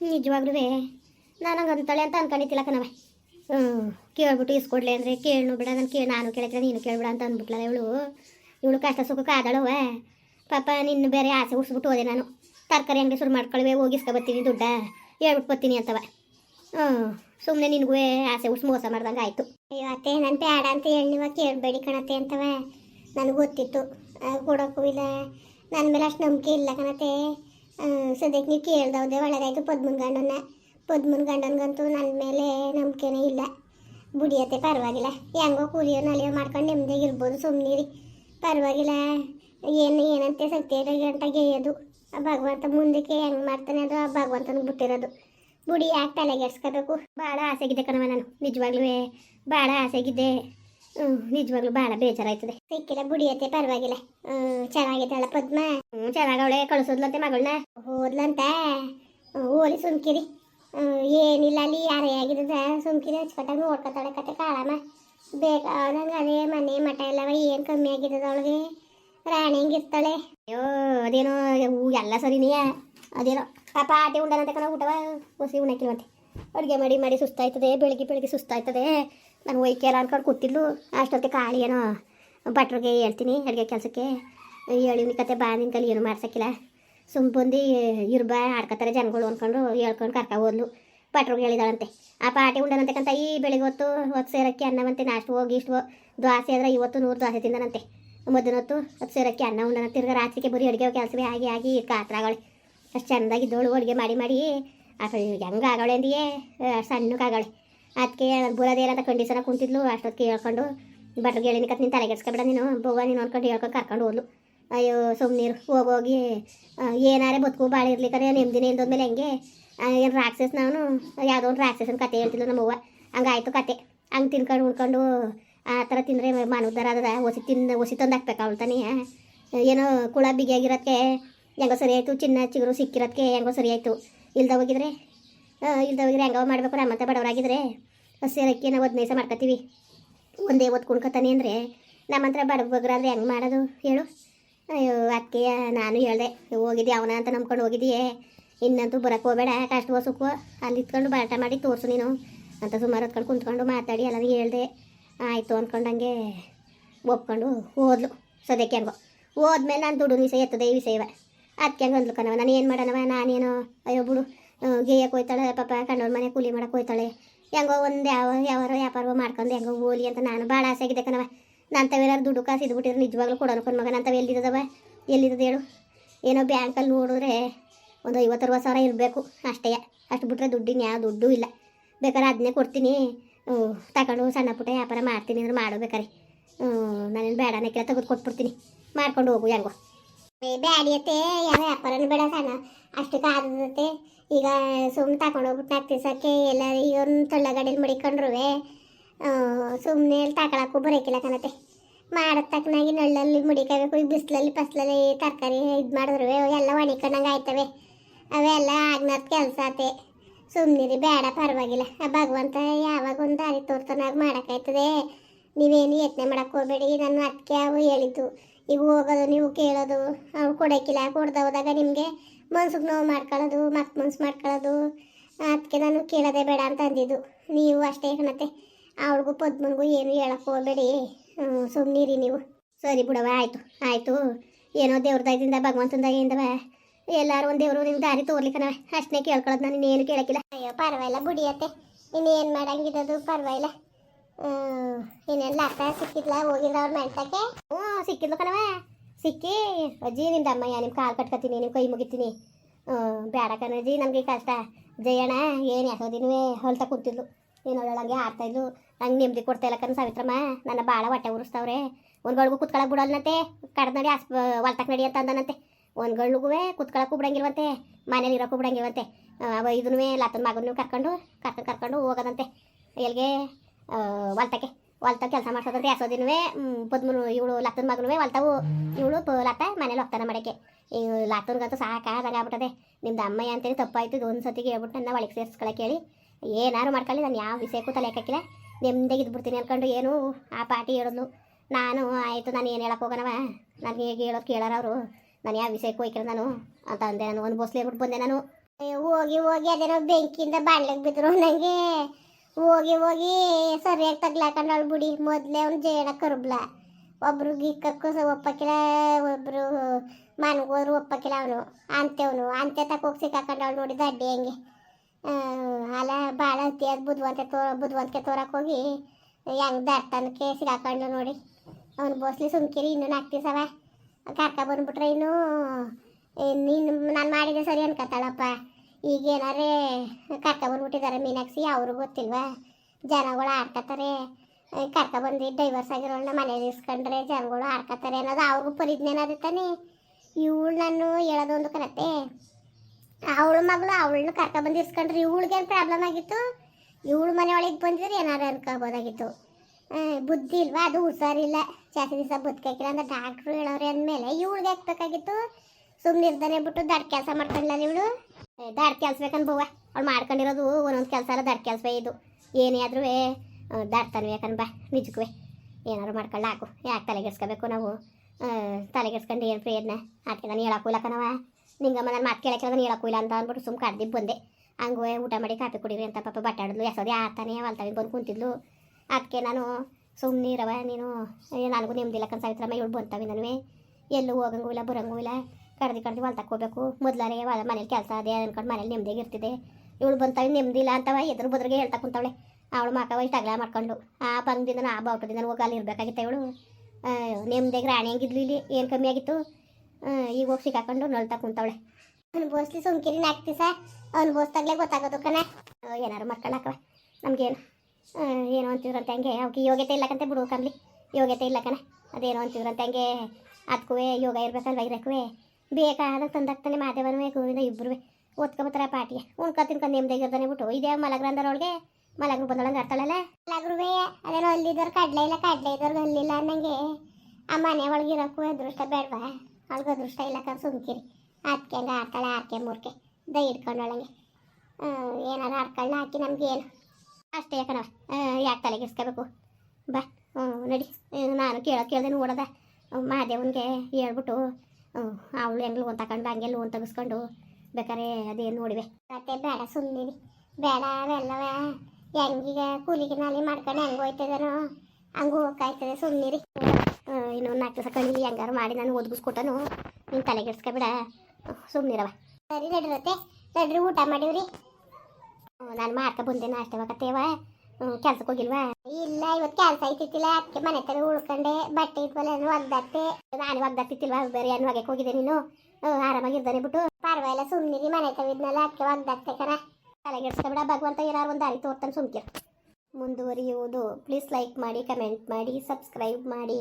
ನಿಜವಾಗ್ಲೂ ನಾನು ಅಂತಳೆ ಅಂತ ಅನ್ಕೊಂಡಿದ್ದಿಲ್ಲ ಕಣವೆ ಹ್ಞೂ ಕೇಳ್ಬಿಟ್ಟು ಇಸ್ಕೊಡ್ಲೆ ಅಂದರೆ ಕೇಳು ಬಿಡ ನಾನು ಕೇಳಿ ನಾನು ಕೇಳಿದ್ರೆ ನೀನು ಕೇಳ್ಬಿಡ ಅಂತ ಅಂದ್ಬಿಟ್ಲಲ್ಲ ಇವಳು. ಇವಳು ಕಷ್ಟ ಸುಖಕ್ಕೆ ಆದಳವ ಪಾಪ ನಿನ್ನ ಬೇರೆ ಆಸೆ ಉಡ್ಸ್ಬಿಟ್ಟು ಹೋದೆ ನಾನು. ತರಕಾರಿ ಅಂಗಡಿ ಶುರು ಮಾಡ್ಕೊಳ್ವೆ ಹೋಗಿ ಬರ್ತೀನಿ ದುಡ್ಡ. ಹೇಳ್ಬಿಟ್ಟು ಬರ್ತೀನಿ ಅಂತವ ಹ್ಞೂ ಸುಮ್ಮನೆ ನಿನಗೂ ಆಸೆ ಉಡ್ಸ್ ಮೋಸ ಮಾಡ್ದಂಗೆ ಆಯಿತು. ಅಯ್ಯೋ ಅತ್ತೆ, ನಾನು ಬೇಡ ಅಂತ ಹೇಳಿ ನೀವು ಕೇಳಬೇಡಿ ಕಣತ್ತೆ ಅಂತವ ನನಗೆ ಗೊತ್ತಿತ್ತು. ಕೊಡೋಕ್ಕೂ ಇಲ್ಲ. ನನ್ನ ಮೇಲೆ ಅಷ್ಟು ನಂಬಿಕೆ ಇಲ್ಲ ಕಣತ್ತೆ. ಸದ್ಯಕ್ಕೆ ನೀವು ಕೇಳ್ದವ್ದೆ ಒಳಗಾಯ್ತು ಪದ್ಮನ್ ಗಂಡನ ಪದ್ಮನ್ ಗಂಡನ್ಗಂತೂ ನನ್ನ ಮೇಲೆ ನಂಬಿಕೆನೇ ಇಲ್ಲ. ಬುಡಿಯತ್ತೆ, ಪರವಾಗಿಲ್ಲ. ಹೆಂಗೋ ಕೂಲಿಯೋ ನಲಿಯೋ ಮಾಡ್ಕೊಂಡು ನೆಮ್ಮದಿಯಾಗಿ ಇರ್ಬೋದು ಸುಮ್ಮನಿರಿ ಪರವಾಗಿಲ್ಲ. ಏನು, ಏನಂತೆ ಸತ್ಯದ ಗಂಟ ಗೆಯ್ಯೋದು ಆ ಭಗವಂತ ಮುಂದಕ್ಕೆ ಹೆಂಗೆ ಮಾಡ್ತಾನೆ ಅದು ಆ ಭಗವಂತನಿಗೆ ಬಿಟ್ಟಿರೋದು. ಬುಡಿ ಯಾಕೆ ತಲೆಗೆಡ್ಸ್ಕೋಬೇಕು? ಭಾಳ ಆಸೆಗಿದೆ ಕಣವ ನಾನು. ನಿಜವಾಗ್ಲೂ ಭಾಳ ಆಸೆಗಿದ್ದೆ ಹ್ಞೂ ನಿಜವಾಗ್ಲೂ ಭಾಳ ಬೇಜಾರಾಯ್ತದೆ. ಸಿಕ್ಕಿಲ್ಲ ಬುಡಿಯತ್ತೆ ಪರವಾಗಿಲ್ಲ. ಹ್ಞೂ ಚೆನ್ನಾಗಿದ್ದಾಳ ಪದ್ಮ. ಹ್ಞೂ ಚೆನ್ನಾಗವಳೆ ಕಳಿಸೋದ್ಲಂತೆ ಮಗಳನ್ನ. ಹೋದ್ಲಂತ. ಓಲಿ ಸುಮ್ಕಿರಿ. ಏನಿಲ್ಲ, ಅಲ್ಲಿ ಯಾರೇ ಆಗಿದ್ದದ ಸುಮ್ಕಿರಿ ಹಚ್ಕೊಟ್ಟಾಗ ನೋಡ್ಕೊತಾಳೆ ಕತೆ ಕಾಳಮ್ಮ. ಬೇಕಾದಂಗೆ ಅದೇ ಮನೆ ಮಠ ಇಲ್ಲವ ಏನು ಕಮ್ಮಿ ಆಗಿದ್ದದ ಅವಳಿಗೆ? ರಾಣಿ ಹೆಂಗಿರ್ತಾಳೆ ಅಯ್ಯೋ, ಅದೇನೋ ಎಲ್ಲ ಸರಿನೇ. ಅದೇನೋ, ಪಾಪ ಆಟೆ ಉಂಡನಂತ ಕಣ ಊಟವ. ಹೊಸಿ ಉಣ್ಣಕ್ಕಿಲ್ವಂತೆ ಅಡುಗೆ ಮಾಡಿ ಮಾಡಿ ಸುಸ್ತಾಯ್ತದೆ, ಬೆಳಿಗ್ಗೆ ಬೆಳಗ್ಗೆ ಸುಸ್ತಾಯ್ತದೆ. ನಾನು ಒಯ್ಕೆಲ್ಲ ಅನ್ಕೊಂಡು ಕೂತಿದ್ಲು. ಅಷ್ಟೊತ್ತಿಗೆ ಕಾಳಿ ಏನೋ ಭಟ್ರಿಗೆ ಹೇಳ್ತೀನಿ ಅಡುಗೆ ಕೆಲಸಕ್ಕೆ. ಹೇಳಿ ಕತೆ ಬಾ ನಿನ್ನ ಕೈಲಿ ಏನು ಮಾಡ್ಸೋಕ್ಕಿಲ್ಲ. ಸುಮ್ ಬಂದು ಇರ್ಬ ಆಡ್ಕೊತಾರೆ ಜನಗಳು ಅಂದ್ಕೊಂಡು ಹೇಳ್ಕೊಂಡು ಕರ್ಕ ಹೋದ್ಲು. ಭಟ್ರಿಗೆ ಹೇಳಿದಾಳಂತೆ. ಆ ಪಾಟಿ ಉಂಡನಂತಕ್ಕಂತ ಈ ಬೆಳಿಗ್ಗೆ ಹೊತ್ತು ಹೊತ್ತು ಸೇರಕ್ಕೆ ಅನ್ನವಂತೆ ನಾಷ್ಟು ಹೋಗಿ ಇಷ್ಟು ದ್ವಾಸೆ ಆದ್ರೆ ಇವತ್ತು ನೂರು ದ್ವಾಸೆ ತಿಂದನಂತೆ. ಮಧ್ಯಾಹ್ನ ಹೊತ್ತು ಹೊತ್ತು ಸೇರಕ್ಕೆ ಅನ್ನ ಉಂಡನ ತಿರ್ಗ ರಾತ್ರಿಗೆ ಬರೀ ಅಡುಗೆ ಕೆಲಸವೇ ಆಗಿ ಆಗಿ ಕಾತ್ರಾಗಳೆ. ಅಷ್ಟು ಚೆಂದಾಗಿದ್ದೋಳು ಅಡುಗೆ ಮಾಡಿ ಮಾಡಿ ಅಷ್ಟು ಹೆಂಗೆ ಆಗವಳೆ ಅಂದಿಯೇ? ಸಣ್ಣಕ್ಕಾಗವಳೆ ಅದಕ್ಕೆ ಬರೋದೇನಂತ ಕಂಡೀಸನ ಕುಂತಿದ್ಲು. ಅಷ್ಟೊತ್ತು ಕೇಳ್ಕೊಂಡು ಭಟ್ರಿಗೆ ಹೇಳಿ ಕತ್ ನೀನು ತಲೆಗೆಡ್ಸ್ಕೊಬೇಡ ನೀನು ಬವ್ವ ನೀನು ಅನ್ಕೊಂಡು ಹೇಳ್ಕೊಂಡು ಕರ್ಕೊಂಡು ಹೋದ್ಲು. ಅಯ್ಯೋ ಸುಮ್ಮನೀರು ಹೋಗೋಗಿ ಏನಾರೇ ಬದುಕು ಭಾಳ ಇರ್ಲಿಕ್ಕಾರೆ ನೆಮ್ಮದಿನೇ ಇಲ್ದೋದ್ಮೇಲೆ ಹೆಂಗೆ? ಏನು ರಾಕ್ಷಸ ನಾನು ಯಾವುದೋ ಒಂದು ರಾಕ್ಷಸನ ಕತೆ ಹೇಳ್ತಿದ್ಲು ನಮ್ಮವ್ವ ಹಂಗಾಯ್ತು ಕತೆ. ಹಂಗೆ ತಿನ್ಕೊಂಡು ಉಣ್ಕೊಂಡು, ಆ ಥರ ತಿಂದರೆ ಮಾನವದಾರ ಅದದ ಒಸಿ ತಿನ್ನ ಒಸಿ ತಂದು ಹಾಕ್ಬೇಕು ಅವಳು ತಾನೇ ಏನೋ ಕುಳ ಬಿಗಿಯಾಗಿರೋದಕ್ಕೆ ಹೆಂಗೋ ಸರಿ ಆಯಿತು, ಚಿನ್ನ ಚಿಗುರು ಸಿಕ್ಕಿರೋದಕ್ಕೆ ಹೆಂಗೋ ಸರಿ ಆಯಿತು. ಇಲ್ದ ಹೋಗಿದ್ರೆ ಇಲ್ದ ಹೋಗಿದ್ರೆ ಮಾಡ್ಬೇಕು ಮಾಡಬೇಕು ಮತ್ತೆ ಬಡವರಾಗಿದ್ರೆ, ಸೇರಕ್ಕೆ ನಾವು ಹದಿನೈದು ಮಾಡ್ಕೊತೀವಿ ಒಂದೇ ಓದ್ಕೊಂಡ್ಕೊತಾನೆ ಅಂದರೆ ಅಂದರೆ ನಮ್ಮಂತ್ರ ಬಡ ಅಂದರೆ ಹೆಂಗೆ ಮಾಡೋದು ಹೇಳು. ಅಯ್ಯೋ ಅಕ್ಕಿಯ ನಾನು ಹೇಳಿದೆ ಹೋಗಿದ್ದೆ ಅವನ ಅಂತ ನಂಬ್ಕೊಂಡು ಹೋಗಿದ್ದೀಯೇ? ಇನ್ನಂತೂ ಬರಕ್ಕೆ ಹೋಗಬೇಡ, ಕಷ್ಟ ಸುಖ ಅಲ್ಲಿ ಇತ್ಕೊಂಡು ಬಾಟ ಮಾಡಿ ತೋರಿಸು ನೀನು. ಅಂತ ಸುಮಾರು ಹೊತ್ಕೊಂಡು ಕುಂತ್ಕೊಂಡು ಮಾತಾಡಿ ಎಲ್ಲ ಹೇಳ್ದೆ. ಆಯಿತು ಅಂದ್ಕೊಂಡಂಗೆ ಒಪ್ಕೊಂಡು ಹೋದ್ಲು ಸದ್ಯಕ್ಕೆ ಹೆಂಗೋ. ಹೋದ್ಮೇಲೆ ನಾನು ದುಡ್ಡು ವಿಷಯ ಎತ್ತದೆ ಈ ವಿಷಯವ. ಅದಕ್ಕೆ ಅಂದ್ಲು ಕಣವ ನಾನು ಏನು ಮಾಡೋಣವ ನಾನೇನೋ, ಅಯ್ಯೋ ಬಿಡು ಗೇಯಕ್ಕೆ ಹೋಯ್ತಾಳೆ, ಪಾಪ ಕಣ್ಣವ್ರ ಮನೆ ಕೂಲಿ ಮಾಡಕ್ಕೆ ಹೋಯ್ತಾಳೆ. ಹೆಂಗೋ ಒಂದು ಯಾವ, ಯಾವಾರ ವ್ಯಾಪಾರ ಮಾಡ್ಕೊಂಡು ಹೆಂಗೋ ಹೋಲಿ ಅಂತ ನಾನು ಭಾಳ ಆಸೆ ಆಗಿದೆ ಕಣವ ನಂತವೇನಾರು ದುಡ್ಡು ಕಾಸು ಇದ್ಬಿಟ್ಟಿದ್ರೆ ನಿಜವಾಗ್ಲೂ ಕೊಡೋಣ ಮಗ ತವ ಎಲ್ಲಿದ್ದವ? ಎಲ್ಲಿದ್ದದ ಹೇಳು? ಏನೋ ಬ್ಯಾಂಕಲ್ಲಿ ನೋಡಿದ್ರೆ ಒಂದು ಐವತ್ತು ಅರವತ್ತು ಸಾವಿರ ಇರಬೇಕು ಅಷ್ಟೇ. ಅಷ್ಟು ಬಿಟ್ಟರೆ ದುಡ್ಡಿನ ಯಾವ ದುಡ್ಡು ಇಲ್ಲ. ಬೇಕಾದ್ರೆ ಅದನ್ನೇ ಕೊಡ್ತೀನಿ. ತಗೊಂಡು ಸಣ್ಣ ಪುಟ್ಟ ವ್ಯಾಪಾರ ಮಾಡ್ತೀನಿ ಅಂದ್ರೆ ಮಾಡ್ಬೇಕಾರೆ ನಾನೇನು ಬೇಡ ನೆಕ್ಕಿಲ್ಲ ತೆಗೆದು ಕೊಟ್ಬಿಡ್ತೀನಿ. ಮಾಡ್ಕೊಂಡು ಹೋಗು ಹೆಂಗೋ. ಬ್ಯಾಡಿಯತ್ತೆ ಯಾವ ವ್ಯಾಪಾರನೂ ಬೇಡ ಸಣ್ಣ. ಅಷ್ಟಕ್ಕೆ ಆದತೆ ಈಗ ಸುಮ್ಮನೆ ತಗೊಂಡು ಹೋಗ್ಬಿಟ್ಟು ನಾಲ್ಕು ದಿವಸಕ್ಕೆ ಎಲ್ಲ ಈಗ ಒಂದು ತಳ್ಳ ಗಾಡೀಲಿ ಮಡಿಕೊಂಡ್ರುವೆ ಸುಮ್ಮನೆ ತಗೊಳಕ್ಕೂ ಬರೋಕಿಲ್ಲ ಕಣತೆ ಮಾಡೋದ್ ತಕ್ಕನಾಗಿ ನಳ್ಳಲ್ಲಿ ಮುಡಿಕೋಬೇಕು, ಈ ಬಿಸಿಲಲ್ಲಿ ಫಸ್ಲಲ್ಲಿ ತರಕಾರಿ ಇದು ಮಾಡಿದ್ರು ಎಲ್ಲ ಒಣಿಕೊಂಡಂಗೆ ಆಯ್ತವೆ. ಅವೆಲ್ಲ ಆಗ್ನದ್ ಕೆಲಸ ಆತೆ ಸುಮ್ಮನಿರಿ ಬೇಡ, ಪರವಾಗಿಲ್ಲ. ಆ ಭಗವಂತ ಯಾವಾಗ ಒಂದು ದಾರಿ ತೋರ್ತನಾಗ ಮಾಡೋಕ್ಕಾಯ್ತದೆ ನೀವೇನು ಯತ್ನೆ ಮಾಡಕ್ಕೆ ಹೋಗಬೇಡಿ ನಾನು ಅದಕ್ಕೆ ಅವು ಹೇಳಿದ್ದು. ಈಗ ಹೋಗೋದು, ನೀವು ಕೇಳೋದು ಅವ್ರು ಕೊಡೋಕ್ಕಿಲ್ಲ, ಕೊಡ್ದೆ ಹೋದಾಗ ನಿಮಗೆ ಮನ್ಸಿಗೆ ನೋವು ಮಾಡ್ಕೊಳ್ಳೋದು, ಮತ್ತೆ ಮನ್ಸು ಮಾಡ್ಕೊಳ್ಳೋದು. ಅದಕ್ಕೆ ನಾನು ಕೇಳೋದೇ ಬೇಡ ಅಂತ ಅಂದಿದ್ದು. ನೀವು ಅಷ್ಟೇ ಕಣತೆ ಅವಳಿಗೂ ಪದ್ಮನಿಗೂ ಏನು ಹೇಳಕ್ಕೆ ಹೋಗಬೇಡಿ. ಸುಮ್ಮನಿರಿ ನೀವು. ಸರಿ ಬಿಡವ ಆಯಿತು ಆಯಿತು. ಏನೋ ದೇವ್ರದಾಗಿಂದ ದಯೆಯಿಂದವ ಎಲ್ಲಾರು ಒಂದು ದೇವರು ನಿಮ್ಮ ದಾರಿ ತೋರ್ಲಿಕ್ಕನವ ಅಷ್ಟನ್ನೇ ಕೇಳ್ಕೊಳ್ಳೋದು ನಾನು, ಇನ್ನೇನು ಕೇಳೋಕ್ಕಿಲ್ಲ. ಅಯ್ಯೋ, ಪರವಾಗಿಲ್ಲ ಬುಡಿಯತ್ತೆ ಇನ್ನೇನು ಮಾಡಂಗಿದ್ದದು ಪರವಾಗಿಲ್ಲ. ಇನ್ನೆಲ್ಲ ಅರ್ಥ ಸಿಕ್ಕಿದ್ಲ? ಹೋಗಿಲ್ಲ ಅವ್ರ ಮೆಂಟಕ್ಕೆ ಹ್ಞೂ, ಸಿಕ್ಕಿದ್ಲು ಕಣವ ಸಿಕ್ಕಿ. ಅಜ್ಜಿ ನಿಮ್ದು ಅಮ್ಮಯ್ಯ ನಿಮ್ಮ ಕಾಲು ಕಟ್ಕೊತೀನಿ ನಿಮ್ಮ ಕೈ ಮುಗಿತೀನಿ. ಬೇಡ ಕಣಜ್ಜಿ ನಮಗೆ ಕಷ್ಟ. ಜಯಣ್ಣ, ಏನು ಯಾಕೋದಿನೂ ಹೊಲ್ತಾ ಕೂತಿದ್ಲು. ಏನು ಒಳಗೆ ಆಡ್ತಾಯಿದ್ಲು ನಂಗೆ ನೆಮ್ಮದಿ ಕೊಡ್ತಾ ಇಲ್ಲ ಕಣ್ ಸಾವಿತ್ರಮ್ಮ. ನನ್ನ ಭಾಳ ಹೊಟ್ಟೆ ಉರಿಸ್ತವ್ರೆ. ಒಂದ್ಗಳಿಗೂ ಕುತ್ಕೊಳಕ್ಕೆ ಬಿಡೋಲ್ನಂತೆ. ಕಡ್ದು ನಡಿ ಆಸ್ ಹೊಲ್ತಕ್ಕೆ ನಡಿ ಅಂತ ಅಂದನಂತೆ. ಒಂದ್ಗಳಿಗೂ ಕುತ್ಕೊಳಕ್ಕೂ ಬಿಡಂಗಿಲ್ವಂತೆ. ಮನೇಲಿ ಇರೋಕ್ಕೂ ಬಿಡಂಗಿಲ್ವಂತೆ. ಅವ ಇದನ್ನೂ ಲತ್ತನ ಮಗನೂ ಕರ್ಕೊಂಡು ಕರ್ಕೊಂಡು ಕರ್ಕೊಂಡು ಹೋಗೋದಂತೆ. ಎಲ್ಲಿಗೆ ಹೊಲ್ತಕ್ಕೆ ಒಲ್ತ ಕೆಲಸ ಮಾಡ್ಸೋದಂತೆ ಯಾಸೋದಿನವೇ ಪದ್ಮನು, ಇವಳು ಲತ್ತನ ಮಗನೂ ಹೊಲ್ತಾವು ಇವಳು ಲತ್ತ ಮನೇಲಿ ಹೋಗ್ತಾನೆ ಮಾಡಕ್ಕೆ ಈ ಲತ್ತನ್ಗಂತೂ ಸಾಕಾದಾಗ ಆಗ್ಬಿಟ್ಟದೆ. ನಿಮ್ದು ಅಮ್ಮಯ್ಯ ಅಂತೇಳಿ ತಪ್ಪಾಯ್ತು ಒಂದು ಸತಿಗೆ ಹೇಳ್ಬಿಟ್ಟು ನನ್ನ ಒಳಗೆ ಸೇರಿಸ್ಕೊಳಕ್ಕೆ ಹೇಳಿ. ಏನಾರು ಮಾಡ್ಕೊಳ್ಳಿ, ನಾನು ಯಾವ ವಿಷಯಕ್ಕೂ ತಲೆ ಹಾಕಿಲ್ಲ ನೆಮ್ಮದಿಗೆ ಇದ್ಬಿಡ್ತೀನಿ ಅನ್ಕೊಂಡು ಏನು ಆ ಪಾಟಿ ಹೇಳಿದ್ಲು. ನಾನು, ಆಯಿತು, ನಾನು ಏನು ಹೇಳಕ್ಕೆ ಹೋಗೋಣವ ನನಗೆ ಹೇಗೆ ಹೇಳೋದು ಕೇಳಾರ ಅವರು. ನಾನು ಯಾವ ವಿಷಯಕ್ಕೆ ಹೋಯ್ಕಿರ ನಾನು. ಅಂತ ಅಂದೆ ನಾನು ಒಂದು ಬಸ್ಲೇ ಬಿಟ್ಟು ಬಂದೆ ನಾನು. ಹೋಗಿ ಹೋಗಿ, ಅದೇನೋ ಬೆಂಕಿಯಿಂದ ಬಾಣ್ಲಿಗೆ ಬಿದ್ರು ನನಗೆ ಹೋಗಿ ಹೋಗಿ ಸರಿಯಾಗಿ ತಗ್ಲಾಕೊಂಡವಳು ಬಿಡಿ. ಮೊದಲೇ ಅವ್ನು ಜೇಡ ಕರುಬ್ಲ. ಒಬ್ರು ಗಿಕ್ಕಕ್ಕೂ ಒಪ್ಪಕ್ಕಿಲ್ಲ ಒಬ್ರು ಮನ್ಗೋದ್ರು ಒಪ್ಪಕ್ಕಿಲ್ಲ ಅವನು ಅಂತೆವನು ಅಂತೆ ತಕ್ಕ ಹೋಗಿ ಸಿಕ್ಕಾಕೊಂಡವಳು ನೋಡಿ ದಡ್ಡಿ ಹಂಗೆ. ಅಲ್ಲ ಭಾಳ ಅತಿಯಾದ ಬುದ್ಧಿವಂತೆ ತೋ ಬುದ್ಧಿವಂತಿಕೆ ತೋರಕ್ಕೆ ಹೋಗಿ ಹೆಂಗೆ ದರ್ತನಕ್ಕೆ ಸಿಗಾಕೊಂಡು ನೋಡಿ. ಅವ್ನು ಬೋಸ್ಲಿ ಸುಮ್ಕಿರಿ, ಇನ್ನೂ ನಾಲ್ಕು ದಿವಸವ ಕರ್ಕ ಬಂದ್ಬಿಟ್ರೆ ಇನ್ನು ನೀನು ನಾನು ಮಾಡಿದೆ ಸರಿ ಅನ್ಕತ್ತಾಳಪ್ಪ. ಈಗ ಏನಾರೇ ಕರ್ಕ ಬಂದ್ಬಿಟ್ಟಿದ್ದಾರೆ ಮೀನಾಕ್ಷಿ, ಅವರು ಗೊತ್ತಿಲ್ವಾ? ಜನಗಳು ಆಡ್ಕತ್ತಾರೆ ಕರ್ಕ ಡೈವರ್ಸ್ ಆಗಿರೋಳನ್ನ ಮನೇಲಿ ಇಸ್ಕೊಂಡ್ರೆ ಜನಗಳು ಆಡ್ಕತ್ತಾರೆ ಅನ್ನೋದು ಅವ್ರಿಗೂ ಪರಿಜ್ಞಾನ ತಾನೆ? ಇವಳು ನಾನು ಹೇಳೋದೊಂದು ಕರತೆ. ಅವಳ ಮಗಳು ಅವಳನ್ನ ಕರ್ಕ ಇಸ್ಕೊಂಡ್ರೆ ಇವಳಿಗೇನು ಪ್ರಾಬ್ಲಮ್ ಆಗಿತ್ತು? ಇವಳು ಮನೆಯೊಳಗೆ ಬಂದಿದ್ರೆ ಏನಾರು ಅನ್ಕೋಬೋದಾಗಿತ್ತು ಬುದ್ಧಿ ಇಲ್ವಾ? ಅದು ಹುಷಾರಿಲ್ಲ. ಜಾಸ್ತಿ ದಿವಸ ಬದುಕಾಕಿಲ್ಲ ಅಂದ್ರೆ ಡಾಕ್ಟ್ರು ಹೇಳೋರೆ ಅಂದಮೇಲೆ ಇವಳಿಗೆ ಹಾಕ್ಬೇಕಾಗಿತ್ತು ಸುಮ್ಮನೆ ಇರ್ದಾನೆ ಬಿಟ್ಟು ದಡ್ಡ ಕೆಲಸ ಮಾಡ್ಕೊಂಡ್ಲ ಇವಳು? ದಡ್ ಕೆಲಸ ಬೇಕನ್ ಬವ್ವ. ಅವ್ಳು ಮಾಡ್ಕೊಂಡಿರೋದು ಒಂದೊಂದು ಕೆಲಸ ಎಲ್ಲ ದಾಡ್ ಕೆಲಸ ಇದು. ಏನೇ ಆದ್ರೂ ಬೇಕನ್ ಬಾ, ನಿಜಕ್ಕೂ ಏನಾದ್ರು ಮಾಡ್ಕೊಳ್ಳ ಹಾಕು. ಯಾಕೆ ತಲೆಗೆಡ್ಸ್ಕೋಬೇಕು ನಾವು? ತಲೆಗೆಡ್ಸ್ಕೊಂಡು ಏನು ಪ್ರಯೋಜನ? ಅದಕ್ಕೆ ನಾನು ಹೇಳಕ್ಕೂ ಕಣವ ನಿಂಗಮ್ಮ ನಾನು ಮಾತು ಕೇಳಕ್ಕೆ ನಾನು ಹೇಳಕ್ಕೂ ಇಲ್ಲ ಅಂತ ಅಂದ್ಬಿಟ್ಟು ಸುಮ್ಮ ಕರ್ದಿ ಬಂದೆ. ಹಂಗೂ ಊಟ ಮಾಡಿ ಕಾಫಿ ಕುಡಿರಿ ಅಂತ ಪಾಪ ಬಟ್ಟಾಡಿದ್ಲು ಎಸೋದೇ ಆತಾನೆ ಹೊಲ್ತಾನೆ ಬಂದು ಕುಂತಿದ್ಲು. ಅದಕ್ಕೆ ನಾನು ಸುಮ್ಮನೆ ಇರವ ನೀನು ನನಗೂ ಕನ್ ಸಾವಿತ್ರಮ್ಮ ಇವಳು ಬಂತವೆ ನನವೇ. ಎಲ್ಲೂ ಹೋಗಂಗೂ ಇಲ್ಲ, ಬರಂಗೂ ಇಲ್ಲ. ಕಡ್ದು ಕಡ್ದು ಹೊಲ್ತಕ್ಕೆ ಹೋಗ್ಬೇಕು. ಮೊದಲಾರೆ ಮನೇಲಿ ಕೆಲಸ ಅದೇ ಅನ್ಕೊಂಡು ಮನೇಲಿ ನೆಮ್ಮದಿಗೆ ಇರ್ತಿದೆ ಇವಳು ಬಂತವೆ ನೆಮ್ಮದಿಲ್ಲ ಅಂತವ ಎದುರು ಬದ್ರಿಗೆ ಹೇಳ್ತಾ ಕುಂತಾವಳೆ ಅವಳು ಮಾಕವ ಇಷ್ಟು ಅಗಲ ಮಾಡ್ಕೊಂಡು, ಆ ಬಂದಿಂದ ಆ ಬಾವುಟದಿಂದ ಹೋಗಿ ಅಲ್ಲಿ ಇರಬೇಕಾಗಿತ್ತು ಇವಳು. ನೆಮ್ಮದಿಗೆ ರಾಣಿ ಹಂಗಿದ್ಲು ಇಲ್ಲಿ? ಏನು ಕಮ್ಮಿ ಆಗಿತ್ತು? ಈಗ ಹೋಗಿ ಸಿಕ್ಕಾಕೊಂಡು ನಳ್ತಾ ಕುಂತವಳೆ. ಅನುಭವಿಸ್ಲಿ ಸುಮ್ಕಿರಿ ಸರ್ ಅವ್ನು ಬೋಸ್ದಾಗಲೇ ಗೊತ್ತಾಗೋದು ಕಣ. ಏನಾರು ಮಕ್ಕಳಾಕವ ನಮಗೇನು? ಏನೋ ಅಂತಿದ್ರಂತೆ ಹಂಗೆ. ಅವ್ಕೆ ಯೋಗ್ಯತೆ ಇಲ್ಲ ಬಿಡು ಕಮ್ಮಿ ಯೋಗ್ಯತೆ ಇಲ್ಲ ಕಣ. ಅದೇನೋ ಅಂತಿದ್ರಂತೆ ಹಂಗೆ. ಅದಕ್ಕೂ ಯೋಗ ಇರ್ಬೇಕಲ್ವ ಇರಕ್ಕೂ ಬೇಕಾದ ತಂದಾಗ್ತಾನೆ ಮಾದೇವನು ಗೋವಿಂದ ಇಬ್ಬರು ಓದ್ಕೊಬತ್ತಾರೆ ಪಾಟಿಗೆ ಉಣ್ಕೊ ತಿನ್ಕೊಂಡು ನೆಮ್ಮದಿಗಿರ್ತಾನೆ ಬಿಟ್ಟು. ಇದೇ ಮಲಗ್ರಂದರೊಳಗೆ ಮಲಗ್ರು ಬಂದೊಳಗೆ ಆಡ್ತಾಳಲ್ಲ? ಮಲಗ್ರುವೆ ಅದೇನೋ ಅಲ್ಲಿದ್ದವ್ರು ಕಡಲೆ ಇಲ್ಲ, ಕಡಲೆ ಇದ್ದವ್ರಿಗೆ ಅಲ್ಲಿಲ್ಲ ಅನ್ನಂಗೆ. ಆ ಮನೆ ಒಳಗೆ ಇರೋಕ್ಕೂ ಅದೃಷ್ಟ ಬೇಡವಾ? ಅವ್ಳಿಗೆ ಅದೃಷ್ಟ ಇಲ್ಲ ಕರ್ ಸುಮ್ಕಿರಿ. ಅದಕ್ಕೆ ಹಂಗೆ ಆಡ್ತಾಳೆ, ಆರ್ಕೆ, ಮೂರ್ಕೆ. ದೈ ಹಿಡ್ಕೊಂಡೊಳಗೆ ಏನಾರು ಆಡ್ಕೊಳ್ಳ ಹಾಕಿ ನಮ್ಗೆ ಏನು ಅಷ್ಟೇ ಯಾಕನವ ಯಾಕೆ ತಲೆಗಿಸ್ಕೋಬೇಕು ಬಾ ಹ್ಞೂ ನಡಿ. ನಾನು ಕೇಳೋ ಕೇಳ್ದೆ ನೋಡದ. ಮಹಾದೇವನಿಗೆ ಹೇಳ್ಬಿಟ್ಟು ಅವಳು ಹೆಂಗೆ ಲೋನ್ ತಗೊಂಡು, ಹಂಗೆ ಲೋನ್ ತೆಗಿಸ್ಕೊಂಡು ಬೇಕಾರೆ ಅದೇನು ನೋಡಿವೆ. ಮತ್ತೆ ಬೇಡ ಸುಮ್ಮನೆ ಬೇಡ ಅವೆಲ್ಲವ ಹೆಂಗೀಗ ಕೂಲಿಗೆ ನಾಲಿ ಮಾಡ್ಕೊಂಡು ಹೆಂಗೆ ಹೋಯ್ತದನೋ, ಹಂಗೆ ಹೋಗ್ಕಾಯ್ತದೆ ಸುಮ್ಮನಿರಿ ಇನ್ನೊಂದು ನಾಲ್ಕು ದಿವಸ ಕಳೀಲಿ ಹೆಂಗಾರು ಮಾಡಿ ನಾನು ಓದ್ಗಿಸ್ಕೊಟ್ಟನು ನೀನು ತಲೆಗೆಡ್ಸ್ಕೊಬೇಡ ಸುಮ್ಮನಿರವ ಸರಿ ನಡಿರತ್ತೆ. ನಡ್ರಿ, ಊಟ ಮಾಡಿವ್ರಿ. ನಾನು ಮಾಡ್ಕೊ ಬಂದೆ ನಾಷ್ಟವಾಗತ್ತೇವ ಕೆಲ್ಸಕ್ಕೆ ಹೋಗಿಲ್ವಾ? ಇಲ್ಲ ಇವತ್ತು ಕೆಲಸ ಐತಿತ್ತಿಲ್ಲ ಅದಕ್ಕೆ ಮನೆ ತರ ಉಳ್ಕೊಂಡೆ, ಬಟ್ಟೆ ಇದ್ವಲ್ಲ ಒಗ್ದಾಕ್ತೆ ನಾನು ಒಗ್ದಾಕ್ತಿತ್ತಿಲ್ವಾ ಬೇರೆ ಏನು ಒಗೆಕ್ ಹೋಗಿದೆ ನೀನು? ಆರಾಮಾಗಿ ಆರಾಮಾಗಿರ್ದಾನೆ ಬಿಟ್ಟು. ಪರವಾಗಿಲ್ಲ ಸುಮ್ಮನಿರಿ ಮನೆ ತವಿದ್ನಲ್ಲ ಅದಕ್ಕೆ ಒಗ್ದಾಕ್ತೆ ಕಣ. ತಲೆಗೆಡ್ಸ್ಕೊಬೇಡ, ಭಗವಂತ ಏನಾರು ಒಂದು ದಾರಿ ತೋರ್ತಾನೆ ಸುಮ್ಕಿರ್. ಮುಂದುವರಿಯುವುದು. ಪ್ಲೀಸ್ ಲೈಕ್ ಮಾಡಿ ಕಮೆಂಟ್ ಮಾಡಿ ಸಬ್ಸ್ಕ್ರೈಬ್ ಮಾಡಿ.